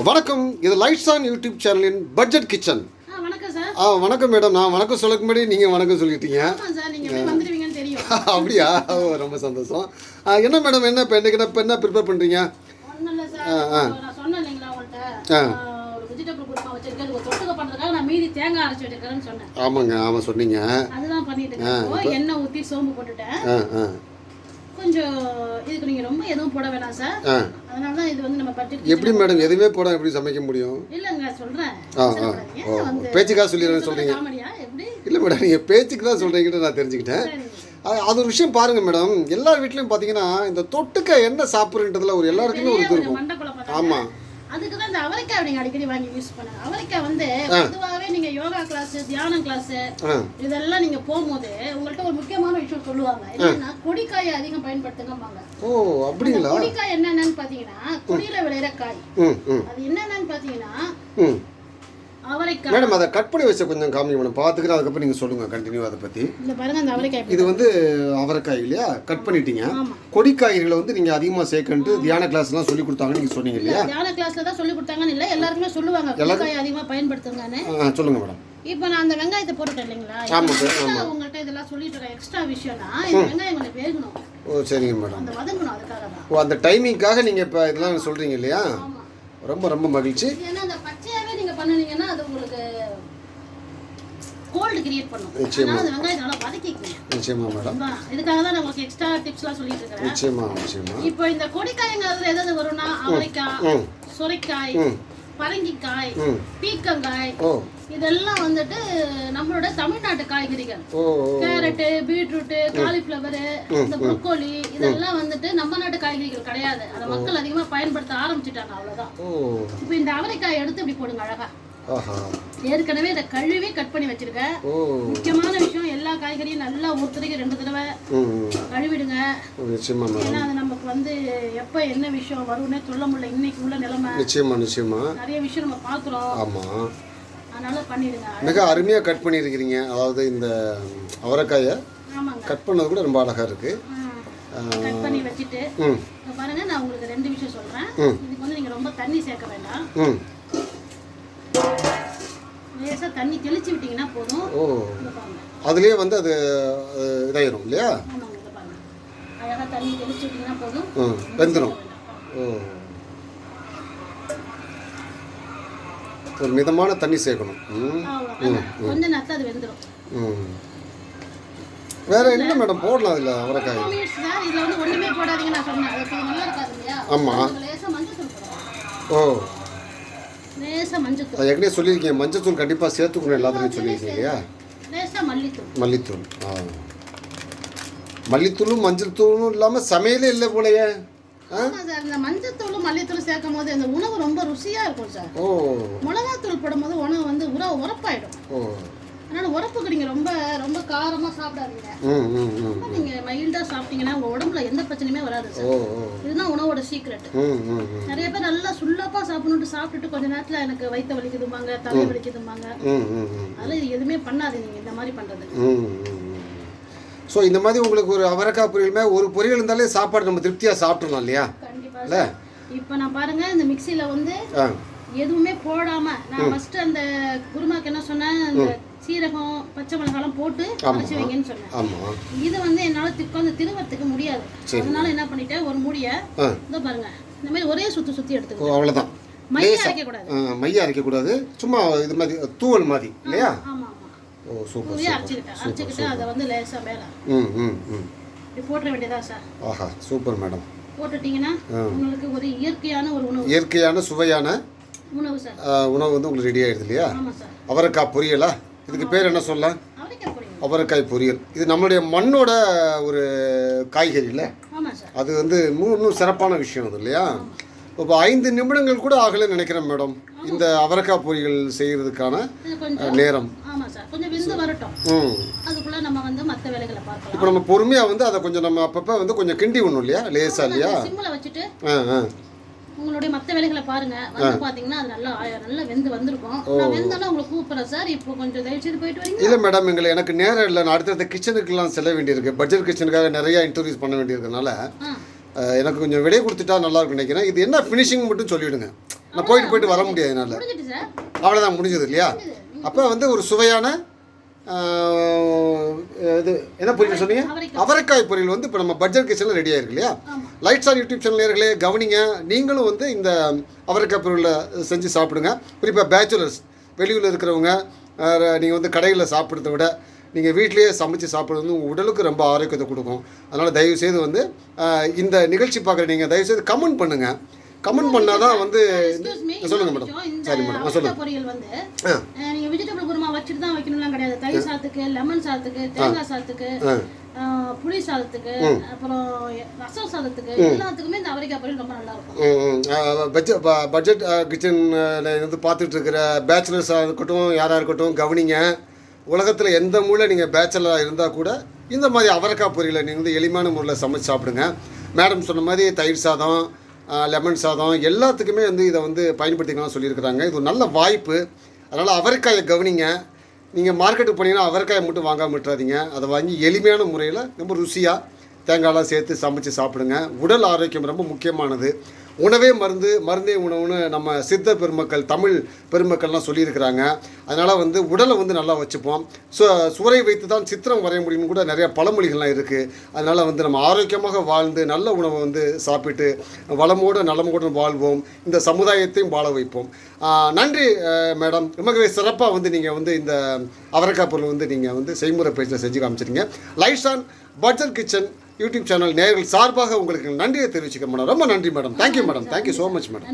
வணக்கம். இது lights on YouTube சேனலின் பட்ஜெட் கிச்சன் ஆ வணக்கம் ஆ மேடம் நான் வணக்கம் சொல்லக்கு முன்னாடி நீங்கள் வணக்கம் சொல்லிட்டீங்க. அப்படியா? ரொம்ப சந்தோஷம். ஆ, என்ன மேடம் என்ன இப்போ என்ன இப்போ என்ன ப்ரிப்பேர் பண்ணுறீங்க ஆ. வச்சிருக்கேன்னு சொன்னேன் ஆமாங்க ஆமாம் சொன்னீங்க. அதுதான் பண்ணிட்டு எண்ணெய் ஊற்றி சோம்பு போட்டுட்டேன் ஆ ஆ கொஞ்சம் இதுக்கு நீங்கள் ரொம்ப எதுவும் போட வேணாம் சார். அதனால தான் இது வந்து நம்ம பட்ஜெட் எப்படி மேடம் எதுவுமே போட எப்படி சமைக்க முடியும்? இல்லைங்க சொல்கிறேன் ஆ ஆ. ஓ பேச்சுக்காக சொல்லிடுறேன்னு சொல்கிறீங்க இல்லை மேடம் நீங்கள் பேச்சுக்கு தான் சொல்கிறீங்கன்னு நான் தெரிஞ்சுக்கிட்டேன். அது ஒரு விஷயம் பாருங்க மேடம் எல்லார் வீட்லையும் பார்த்தீங்கன்னா இந்த தொட்டுக்க என்ன சாப்பிட்றதுல ஒரு எல்லாருக்குமே ஒரு இது இருக்கும். ஆமாம் அதுக்கு தான் இந்த அவரைக்காய் நீங்க அடிக்கடி வாங்கி யூஸ் பண்ணுங்க அவரைக்காய் வந்து பொதுவாகவே நீங்க யோகா கிளாஸ் தியானம் கிளாஸ் இதெல்லாம் நீங்க போகும்போது உங்கள்ட்ட ஒரு முக்கியமான விஷயம் சொல்லுவாங்க. என்னன்னா கொடிக்காயை அதிகம் பயன்படுத்துங்கம்பாங்க. ஓ அப்படிங்களா? கொடிக்காய் என்னென்னு பாத்தீங்கன்னா கொடியில விளையிற காய். அது என்னென்னு பாத்தீங்கன்னா அவரைக்காய் மேடம் அதை கட் பண்ணி வச்ச கொஞ்சம் காமிங்க மேடம் பார்த்துக்கிறேன் அதுக்கப்புறம் நீங்கள் சொல்லுங்கள் கண்டினியூ அதை பற்றி இந்த பாருங்க அந்த அவரைக்காய் இது வந்து அவரைக்காய் இல்லையா? கட் பண்ணிட்டீங்க. கொடிக்காய்களை வந்து நீங்கள் அதிகமாக சேர்க்கன்ட்டு தியான கிளாஸ்லாம் சொல்லி கொடுத்தாங்கன்னு நீங்கள் சொன்னீங்க இல்லையா? தியான கிளாஸ்ல தான் சொல்லி கொடுத்தாங்கன்னு இல்ல எல்லாருக்குமே சொல்லுவாங்க. கொடிக்காய் அதிகமா பயன்படுத்துங்கன்னு. ஆ சொல்லுங்கள் மேடம். இப்போ நான் அந்த வெங்காயத்தை போட்டுட்டேன் இல்லைங்களா? உங்கள்ட்ட இதெல்லாம் சொல்லிட்டு இருக்கேன். எக்ஸ்ட்ரா விஷயம்னா இந்த வெங்காயம் கொஞ்சம் வேகணும். ஓ சரிங்க மேடம். அந்த வதங்கணும் அதுக்காக தான். ஓ அந்த டைமிங்காக நீங்கள் இப்போ இதெல்லாம் சொல்கிறீங்க இல்லையா? ரொம்ப ரொம்ப மகிழ்ச்சி. ஏன்னா அந்த பச்சையாவே நீங்க பண்ணுனீங்கன்னா கோல்டு கிரியேட் பண்ணும். அதனால அந்த வெங்காயத்தை நல்லா வதக்கிக்கணும் நிச்சயமா மேடம். இதுக்காக தான் நான் உங்களுக்கு எக்ஸ்ட்ரா டிப்ஸ்லாம் சொல்லிட்டு இருக்கிறேன் நிச்சயமா நிச்சயமா. இப்போ இந்த கொடிக்காய்ங்கிறதுல எதாவது வரும்னா அவரைக்காய் சுரைக்காய் பரங்கிக்காய் பீக்கங்காய் இதெல்லாம் வந்துட்டு நம்மளோட தமிழ்நாட்டு காய்கறிகள். கேரட்டு பீட்ரூட்டு காலிஃப்ளவரு இந்த ப்ரொக்கோலி இதெல்லாம் வந்துட்டு நம்ம நாட்டு காய்கறிகள் கிடையாது. அதை மக்கள் அதிகமா பயன்படுத்த ஆரம்பிச்சிட்டாங்க அவ்வளவுதான். இப்போ இந்த அவரைக்காய் எடுத்து இப்படி போடுங்க அழகா. ஏற்கனவே இதை கழுவி கட் பண்ணி வச்சிருக்கேன். முக்கியமான விஷயம் எல்லா காய்கறியும் நல்லா ஒருத்தருக்கு ரெண்டு தடவை. கழுவிடுங்க. ஏன்னா அது நமக்கு வந்து எப்போ என்ன விஷயம் வரும்னே சொல்ல முடியல. இன்னைக்கு உள்ள நிலைமை. நிச்சயமா நிச்சயமா. நிறைய விஷயம் நம்ம பார்க்குறோம். ஆமாம் அதனால பண்ணிடுங்க. மிக அருமையாக கட் பண்ணியிருக்கிறீங்க. அதாவது இந்த அவரைக்காயை கட் பண்ணது கூட ரொம்ப அழகாக இருக்குது கட் பண்ணி வச்சுட்டு பாருங்க நான் உங்களுக்கு ரெண்டு விஷயம் சொல்றேன். இதுக்கு வந்து நீங்க ரொம்ப தண்ணி சேர்க்க வேண்டாம். தண்ணி தெளிச்சு விட்டீங்கன்னா போதும். ஓ. அதுலேயே வந்து அது இதாயிரும் இல்லையா? ஆமாங்க இங்க பாருங்க. அழகா தண்ணி தெளிச்சு விட்டீங்கன்னா போதும். ம் வெந்துடும் ஓ. ஒரு மிதமான தண்ணி சேர்க்கணும். ம் அவ்வளவுதான் கொஞ்ச நேரத்துல அது வெந்துடும் ம். வேற என்ன மேடம் போடலாம் அதில் அவரைக்காய்? டூ மினிட்ஸ் தான். இதுல வந்து ஒண்ணுமே போடாதீங்க நான் சொன்னேன். அது கொஞ்சம் நல்லா இருக்காது இல்லையா? ஆமா. அதுக்கு லேசா மஞ்சள் தூள் போடுங்க ஓ. லேசா மஞ்சள் தூள் அது ஏற்கனவே சொல்லியிருக்கீங்க மஞ்சத்தூள் கண்டிப்பாக சேர்த்துக்கணும் எல்லாத்துலையும் சொல்லியிருக்கீங்க இல்லையா? லேசா மல்லித்தூள். மல்லித்தூள் ஆ. மல்லித்தூளும் மஞ்சள் தூளும் இல்லாமல் சமையலே இல்லை போலயே. ஆ? சார் இந்த மஞ்சள் தூளும் மல்லித்தூளும் சேர்க்கும் போது அந்த உணவு ரொம்ப ருசியா இருக்கும் சார். ஓ. மிளகாத்தூள் போடும்போது உணவு வந்து உர உரப்பாயிடும். ஓ. அதனால உரப்புக்கு நீங்க ரொம்ப ரொம்ப காரமா சாப்பிடாதீங்க. நீங்க மைல்டா சாப்பிட்டீங்கன்னா உங்க உடம்புல எந்த பிரச்சனையுமே வராது சார். இதுதான் உணவோட சீக்ரெட் நிறைய பேர் நல்லா சுள்ளப்பா சாப்பிடணும்னு சாப்பிட்டுட்டு கொஞ்ச நேரத்துல எனக்கு வயிற்று வலிக்குதும்பாங்க தலை ம். அதெல்லாம் இது எதுவுமே பண்ணாது நீங்க இந்த மாதிரி பண்றது ஸோ இந்த மாதிரி உங்களுக்கு ஒரு அவரைக்காய் பொரியலுமே ஒரு பொரியல் இருந்தாலே சாப்பாடு நம்ம திருப்தியாக சாப்பிட்றலாம் இல்லையா? கண்டிப்பா இல்லை? இப்போ நான் பாருங்க இந்த மிக்சியில வந்து எதுவுமே போடாம நான் ஃபர்ஸ்ட் அந்த குருமாக்கு என்ன சொன்னேன் சீரகம் பச்சை மிளகாலாம் போட்டு அரைச்சி வைங்கன்னு சொன்னேன். இது வந்து என்னால உட்காந்து திருவறதுக்கு முடியாது. அதனால என்ன பண்ணிட்டேன் ஒரு மூடிய இதோ பாருங்க. இந்த மாதிரி ஒரே சுத்தி சுத்தி ஓ எடுத்துக்கணும் அவ்வளோதான் மைய அரைக்க கூடாது மைய அரைக்கக்கூடாது. சும்மா இது மாதிரி தூவல் மாதிரி இல்லையா? ஓ சூப்பர் அரைச்சிக்கிட்டேன். அதை வந்து லேசா மேல. ம் ம் ம். போட்டுற வேண்டியதா சார்? ஆஹா சூப்பர் மேடம். போட்டுட்டீங்கன்னா உங்களுக்கு ஒரு இயற்கையான ஒரு உணவு. இயற்கையான சுவையான உணவு சார். உணவு வந்து உங்களுக்கு ரெடி ஆயிடுது இல்லையா? அவரைக்காய் பொரியலா? இதுக்கு பேர் என்ன சொல்லலாம் அவரைக்காய் பொரியல். இது நம்மளுடைய மண்ணோட ஒரு காய்கறி இல்லை ஆமா சார். அது வந்து இன்னும் சிறப்பான விஷயம் அது இல்லையா? இப்போ ஐந்து நிமிடங்கள் கூட ஆகலைன்னு நினைக்கிறேன் மேடம். இந்த அவரைக்காய் பொரியல் செய்கிறதுக்கான நேரம். ம். இப்போ நம்ம பொறுமையாக வந்து அதை கொஞ்சம் நம்ம அப்பப்போ வந்து கொஞ்சம் கிண்டி விடணும் இல்லையா? லேசா இல்லையா? ஆ ஆ. உங்களுடைய மத்த வேலைகளை பாருங்க. வந்து பாத்தீங்கன்னா அது நல்லா நல்லா வெந்து வந்திருக்கும். நான் வெந்தாலும் உங்களுக்கு கூப்பிடுறேன் சார். இப்போ கொஞ்சம் தயவு செய்து போயிட்டு வரீங்க இல்லை மேடம் எங்களை எனக்கு நேரம் இல்லை. நான் அடுத்தடுத்த கிச்சனுக்குலாம் செல்ல வேண்டியிருக்கு. பட்ஜெட் கிச்சனுக்காக நிறையா இன்டர்வியூஸ் பண்ண வேண்டியிருக்கனால எனக்கு கொஞ்சம் விலை கொடுத்துட்டா நல்லா இருக்கும்னு நினைக்கிறேன். இது என்ன ஃபினிஷிங் மட்டும் சொல்லிவிடுங்க. நான் போயிட்டு போயிட்டு வர முடியாது என்னால். அவ்வளோதான் முடிஞ்சது இல்லையா? அப்போ வந்து ஒரு சுவையான இது என்ன பொரியல் சொன்னீங்க? அவரைக்காய். பொரியல் வந்து இப்போ நம்ம பட்ஜெட் கிச்சனில் ரெடி ஆயிருக்கு இல்லையா. லைட்ஸ் ஆன் யூடியூப் சேனல் நேர்களே கவனிங்க. நீங்களும் வந்து இந்த அவரைக்காய் பொரியலை செஞ்சு சாப்பிடுங்க. குறிப்பாக பேச்சுலர்ஸ் வெளியூரில் இருக்கிறவங்க நீங்கள் வந்து கடையில் சாப்பிட்றத விட நீங்கள் வீட்டிலேயே சமைச்சு சாப்பிட்றது வந்து உங்கள் உடலுக்கு ரொம்ப ஆரோக்கியத்தை கொடுக்கும். அதனால் தயவுசெய்து வந்து இந்த நிகழ்ச்சி பார்க்குற நீங்கள் தயவுசெய்து கமெண்ட் பண்ணுங்கள் கமெண்ட் பண்ணால் தான் வந்து சொல்லுங்க மேடம். சரி மேடம் சொல்லுங்கள் பொரியல் வந்து நீங்க வெஜிடபிள் குருமா வச்சுட்டு தான் வைக்கணும்லாம் கிடையாது. தயிர் சாதத்துக்கு லெமன் சாதத்துக்கு தேங்காய் சாதத்துக்கு புளி சாதத்துக்கு அப்புறம் ரசம் சாதத்துக்கு எல்லாத்துக்குமே இந்த அவரைக்காய் பொரியல் ரொம்ப நல்லா இருக்கும். பட்ஜெட் பட்ஜெட் கிச்சனில் வந்து பார்த்துட்டு இருக்கிற பேச்சுலர்ஸாக இருக்கட்டும் யாராக இருக்கட்டும் கவனிங்க. உலகத்தில் எந்த மூலை நீங்கள் பேச்சுலராக இருந்தால் கூட இந்த மாதிரி அவரைக்காய் பொரியலை நீங்கள் வந்து எளிமையான முறையில் சமைச்சு சாப்பிடுங்க. மேடம் சொன்ன மாதிரி தயிர் சாதம் லெமன் சாதம் எல்லாத்துக்குமே வந்து இதை வந்து பயன்படுத்திக்கலாம் சொல்லியிருக்கிறாங்க. இது ஒரு நல்ல வாய்ப்பு. அதனால் அவரைக்காயை கவனிங்க. நீங்கள் மார்க்கெட்டுக்கு போனீங்கன்னா அவரைக்காயை மட்டும் வாங்காம விட்டுறாதீங்க. அதை வாங்கி எளிமையான முறையில் ரொம்ப ருசியாக தேங்காய்லாம் சேர்த்து சமைச்சு சாப்பிடுங்க. உடல் ஆரோக்கியம் ரொம்ப முக்கியமானது. உணவே மருந்து மருந்தே உணவுன்னு நம்ம சித்த பெருமக்கள் தமிழ் பெருமக்கள்லாம் சொல்லியிருக்கிறாங்க. அதனால் வந்து உடலை வந்து நல்லா வச்சுப்போம். சு சுரை வைத்து தான் சித்திரம் வரைய முடியும்னு கூட நிறைய பழமொழிகள்லாம் இருக்குது அதனால் வந்து நம்ம ஆரோக்கியமாக வாழ்ந்து நல்ல உணவை வந்து சாப்பிட்டு வளமோடு நலமோடு வாழ்வோம். இந்த சமுதாயத்தையும் வாழ வைப்போம். நன்றி மேடம். ரொம்பவே சிறப்பாக வந்து நீங்கள் வந்து இந்த அவரைக்காய் பொருள் வந்து நீங்கள் வந்து செய்முறை பேச்சில் செஞ்சு காமிச்சிருங்க life on budget kitchen YouTube channel நேர்கள் சார்பாக உங்களுக்கு நன்றியை தெரிவிச்சுக்க மேடம். ரொம்ப நன்றி madam. Thank you madam thank you so much madam